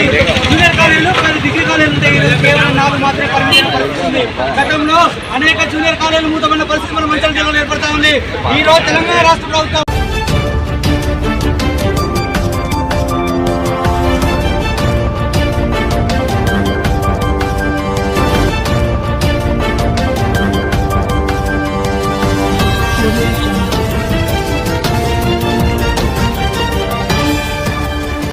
Junior కాలేజీలు పది degree కాలేజీలు ఉంటాయి కేవలం నాలుగు మాత్రమే పనిచేయడం పరిస్థితి గతంలో అనేక జూనియర్ కాలేజీలు మూతమైన పరిస్థితి మన మంచిర్యాల జిల్లాలో ఏర్పడతా ఉంది. ఈ రోజు తెలంగాణ రాష్ట్ర ప్రభుత్వం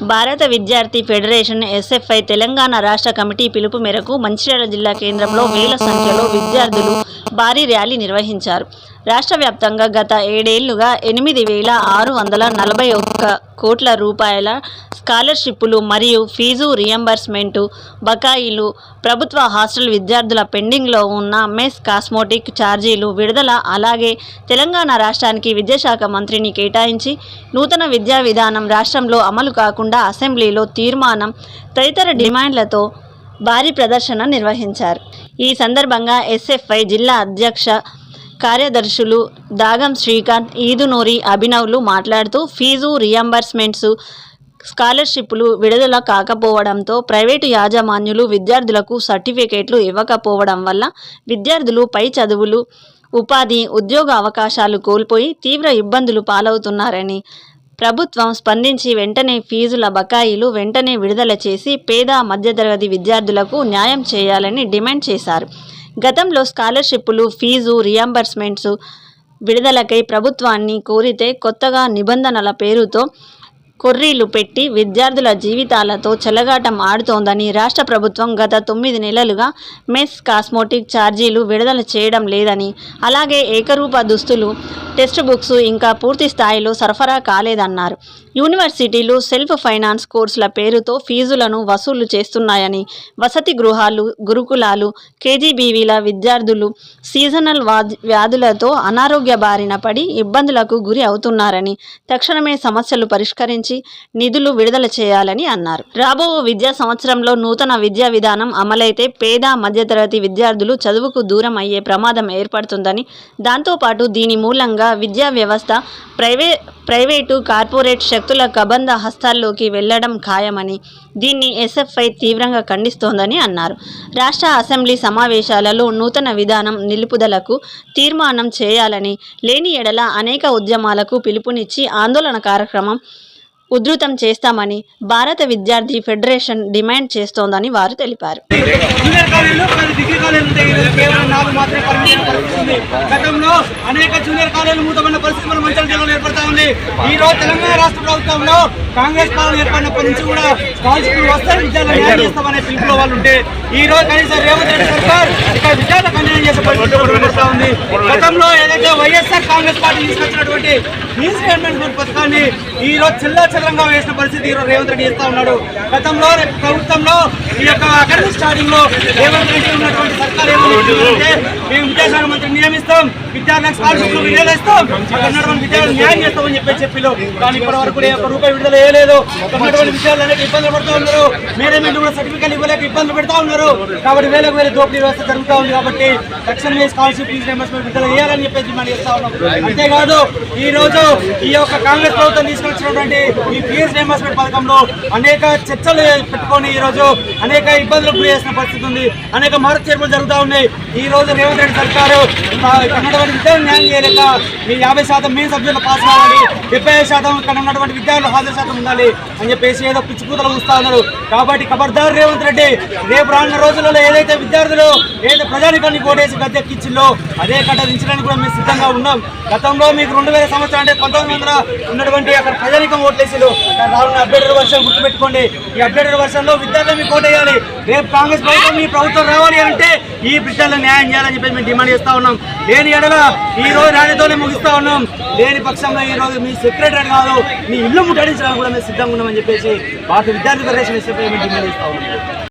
భారత విద్యార్థి ఫెడరేషన్ ఎస్ఎఫ్ఐ తెలంగాణ రాష్ట్ర కమిటీ పిలుపు మేరకు మంచిర్యాల జిల్లా కేంద్రంలో వేల సంఖ్యలో విద్యార్థులు భారీ ర్యాలీ నిర్వహించారు. రాష్ట్ర వ్యాప్తంగా గత ఏడేళ్ళుగా ఎనిమిది వేల ఆరు వందల నలభై ఒక్క కోట్ల రూపాయల స్కాలర్షిప్పులు మరియు ఫీజు రియంబర్స్మెంటు బకాయిలు ప్రభుత్వ హాస్టల్ విద్యార్థుల పెండింగ్లో ఉన్న మెస్ కాస్మోటిక్ ఛార్జీలు విడుదల అలాగే తెలంగాణ రాష్ట్రానికి విద్యాశాఖ మంత్రిని కేటాయించి నూతన విద్యా విధానం రాష్ట్రంలో అమలు కాకుండా అసెంబ్లీలో తీర్మానం తదితర డిమాండ్లతో భారీ ప్రదర్శన నిర్వహించారు. ఈ సందర్భంగా ఎస్ఎఫ్ఐ జిల్లా అధ్యక్ష కార్యదర్శులు దాగం శ్రీకాంత్ ఈదునూరి అభినవ్లు మాట్లాడుతూ ఫీజు రియంబర్స్మెంట్స్ స్కాలర్షిప్లు విడుదల కాకపోవడంతో ప్రైవేటు యాజమాన్యులు విద్యార్థులకు సర్టిఫికేట్లు ఇవ్వకపోవడం వల్ల విద్యార్థులు పై చదువులు ఉపాధి ఉద్యోగ అవకాశాలు కోల్పోయి తీవ్ర ఇబ్బందులు పాలవుతున్నారని ప్రభుత్వం స్పందించి వెంటనే ఫీజుల బకాయిలు వెంటనే విడుదల చేసి పేద మధ్యతరగతి విద్యార్థులకు న్యాయం చేయాలని డిమాండ్ చేశారు. గతంలో స్కాలర్షిప్లు ఫీజు రియంబర్స్మెంట్స్ విడుదలకై ప్రభుత్వాన్ని కోరితే కొత్తగా నిబంధనల పేరుతో కొర్రీలు పెట్టి విద్యార్థుల జీవితాలతో చెలగాటం ఆడుతోందని రాష్ట్ర ప్రభుత్వం గత తొమ్మిది నెలలుగా మెస్ కాస్మోటిక్ ఛార్జీలు విడుదల చేయడం లేదని అలాగే ఏకరూప దుస్తులు టెక్స్ట్ బుక్స్ ఇంకా పూర్తి స్థాయిలో సరఫరా కాలేదన్నారు. యూనివర్సిటీలు సెల్ఫ్ ఫైనాన్స్ కోర్సుల పేరుతో ఫీజులను వసూలు చేస్తున్నాయని వసతి గృహాలు గురుకులాలు కేజీబీవీల విద్యార్థులు సీజనల్ వ్యాధులతో అనారోగ్య బారిన పడి ఇబ్బందులకు గురి అవుతున్నారని తక్షణమే సమస్యలు పరిష్కరించి నిధులు విడుదల చేయాలని అన్నారు. రాబో విద్యా సంవత్సరంలో నూతన విద్యా విధానం అమలైతే పేద మధ్యతరగతి విద్యార్థులు చదువుకు దూరం అయ్యే ప్రమాదం ఏర్పడుతుందని దాంతోపాటు దీని మూలంగా విద్యా వ్యవస్థ ప్రైవే ప్రైవేటు కార్పొరేట్ శక్తుల కబంధ హస్తాల్లోకి వెళ్ళడం ఖాయమని దీన్ని ఎస్ఎఫ్ఐ తీవ్రంగా ఖండిస్తోందని అన్నారు. రాష్ట్ర అసెంబ్లీ సమావేశాలలో నూతన విధానం నిలుపుదలకు తీర్మానం చేయాలని లేని ఎడల అనేక ఉద్యమాలకు పిలుపునిచ్చి ఆందోళన కార్యక్రమం ఉధృతం చేస్తామని భారత విద్యార్థి ఫెడరేషన్ డిమాండ్ చేస్తోందని వారు తెలిపారు. ఉంది. గతంలో అనేక జూనియర్ కాలేజీలు మూతపడిన పరిస్థితి మన మంచిర్యాల జిల్లాలో ఏర్పడతా ఉంది. ఈ రోజు తెలంగాణ రాష్ట్ర ప్రభుత్వంలో కాంగ్రెస్ పాలన ఏర్పడినప్పటి నుంచి కూడా స్కాలర్షిప్ వస్తే విద్యార్థులు న్యాయం చేస్తామనే పిలుపులో వాళ్ళు ఉంటే ఈ రోజు కనీసం రేవంత్ రెడ్డి సర్కార్ ఇక్కడ విద్యార్థులకు అన్యాయం చేసే పరిస్థితి కనబడతా ఉంది. గతంలో ఏదైతే వైఎస్ఆర్ కాంగ్రెస్ పార్టీ తీసుకొచ్చినటువంటి రియంబర్స్మెంట్ పథకాన్ని ఈ రోజు చిల్లా చిల్లంగా వేసిన పరిస్థితి ఈ రోజు రేవంత్ రెడ్డి చేస్తా ఉన్నాడు. గతంలో ప్రభుత్వంలో ఈ యొక్క అకాడమిక్ స్టార్టింగ్లో రేవంత్ రెడ్డి ఉన్నటువంటి సర్కార్ ఏమంటే మేము విద్యాశాఖ మంత్రి నియమిస్తాం. విద్యార్థులకు స్కాలర్షిప్ విడుదల ఇస్తాం అక్కడ విద్యార్థులు న్యాయం చేస్తామని చెప్పి చెప్పిలో కానీ ఇప్పటి వరకు కూడా ఏ ఒక్క రూపాయి విడుదల చేయలేదు. అక్కడ విద్యార్థులు అనేక ఇబ్బందులు పడుతూ ఉన్నారు. మేనేజ్మెంట్ కూడా సర్టిఫికేట్ ఇవ్వలేక ఇబ్బందులు పెడతా ఉన్నారు. కాబట్టి వేలకు వేల దోపిడీ వ్యవస్థ జరుగుతూ ఉంది కాబట్టి తక్షణమే స్కాలర్షిప్ ఫీజు రియంబర్స్మెంట్ విడుదల చేయాలని చెప్పేసి డిమాండ్ చేస్తా ఉన్నాం. అంతేకాదు ఈ రోజు ఈ యొక్క కాంగ్రెస్ ప్రభుత్వం తీసుకొచ్చినటువంటి ఈ ఫీజు రియంబర్స్మెంట్ పథకంలో అనేక చర్చలు పెట్టుకొని ఈ రోజు అనేక ఇబ్బందులకు గురి చేసిన పరిస్థితి ఉంది. అనేక మార్పు చేర్పులు జరుగుతూ ఉన్నాయి. ఈ రోజు రేవంత్ రెడ్డి సర్కారు ఇక్కడ ఉన్నటువంటి విద్యార్థులు న్యాయం చేయలేక మీ యాభై శాతం మెయిన్ సబ్జెక్టులు పాస్ కావాలి డెబ్బై శాతం ఇక్కడ ఉన్నటువంటి విద్యార్థులు హాజరు శాతం ఉండాలి అని చెప్పేసి ఏదో పిచ్చిపూతలు చూస్తా ఉన్నారు. కాబట్టి ఖబర్దార్ రేవంత్ రెడ్డి రేపు రానున్న రోజులలో ఏదైతే విద్యార్థులు ఏదైతే ప్రజానికాన్ని కోటేసి గద్దెక్కిచ్చిందో అదే కట్ట దించడానికి కూడా మేము సిద్ధంగా ఉన్నాం. గతంలో మీకు రెండు వేల సంవత్సరం అంటే పంతొమ్మిది వందల ఉన్నటువంటి అక్కడ ప్రజానికం ఓట్లేసిలు రానున్న అప్డేటెడ్ వర్షన్ గుర్తుపెట్టుకోండి. ఈ అప్డేటెడ్ వర్షంలో విద్యార్థులు మీకు ఓటేయాలి రేపు కాంగ్రెస్ ప్రభుత్వం మీ ప్రభుత్వం రావాలి అంటే ఈ విద్యార్థులు న్యాయం చేయాలని చెప్పి మేము డిమాండ్ చేస్తా ఉన్నాం. లేని ఎడల ఈ రోజు రాణితోనే ముగిస్తా ఉన్నాం. లేని పక్షంలో ఈ రోజు మీ సెక్రటరీ కాదు మీ ఇల్లు ముట్టడించడానికి కూడా మేము సిద్ధంగా ఉన్నామని చెప్పేసి భారత విద్యార్థి ఫెడరేషన్ డిమాండ్ చేస్తా ఉన్నాం.